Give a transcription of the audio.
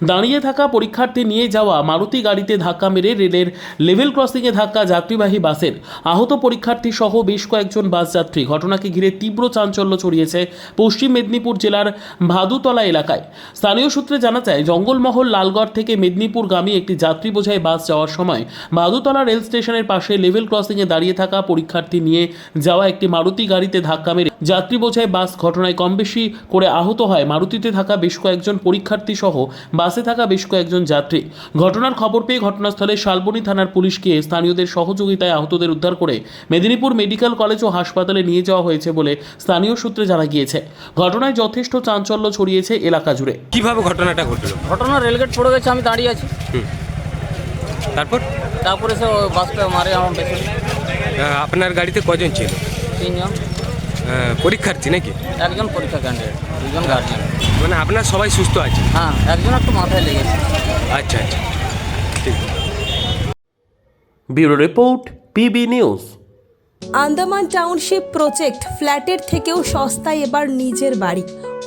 দাঁড়িয়ে থাকা পরীক্ষার্থী নিয়ে যাওয়া মারুতি গাড়িতে ধাক্কা মেরে রেলের লেভেল ক্রসিংয়ে ধাক্কা যাত্রীবাহী বাসের। আহত পরীক্ষার্থী সহ বেশ কয়েকজন বাস যাত্রী। ঘটনাকে ঘিরে তীব্র চাঞ্চল্য ছড়িয়েছে পশ্চিম মেদিনীপুর জেলার ভাদুতলা এলাকায়। স্থানীয় সূত্রে জানা যায়, জঙ্গলমহল লালগড় থেকে মেদিনীপুর মেদিনীপুরগামী একটি যাত্রী বোঝাই বাস যাওয়ার সময় ভাদুতলা রেল স্টেশনের পাশে লেভেল ক্রসিংয়ে দাঁড়িয়ে থাকা পরীক্ষার্থী নিয়ে যাওয়া একটি মারুতি গাড়িতে ধাক্কা মেরে যাত্রী বোঝাই বাস ঘটনায় কম বেশি করে আহত হয়। মারুতিতে থাকা বেশ কয়েকজন পরীক্ষার্থী সহ বাসে থাকা বেশ কয়েকজন যাত্রী। ঘটনার খবর পেয়ে ঘটনাস্থলে শালবনী থানার পুলিশকে স্থানীয়দের সহযোগিতায় আহতদের উদ্ধার করে মেদিনীপুর মেডিকেল কলেজ ও হাসপাতালে নিয়ে যাওয়া হয়েছে বলে স্থানীয় সূত্রে জানা গিয়েছে। ঘটনায় যথেষ্ট চাঞ্চল্য ছড়িয়েছে এলাকা জুড়ে। কীভাবে ঘটনাটা ঘটলো? ঘটনা রেলগেট পড়ে গেছে আমি দাঁড়িয়ে আছি। তারপর? তারপরে সে বাসটা মারে আমার পেছনে। আপনার গাড়িতে কজন ছিল? তিনজন। পরীক্ষার্থী নাকি? একজন পরীক্ষা ক্যান্ডিডেট দুজন গার্জিয়ান মানে আপনার সবাই সুস্থ আছে হ্যাঁ একজন একটু মাথায় লেগেছে। আচ্ছা আচ্ছা। ঠিক। Bureau report PB news. Andaman township project ফ্ল্যাটের থেকেও সস্তায় এবার নিজের বাড়ি।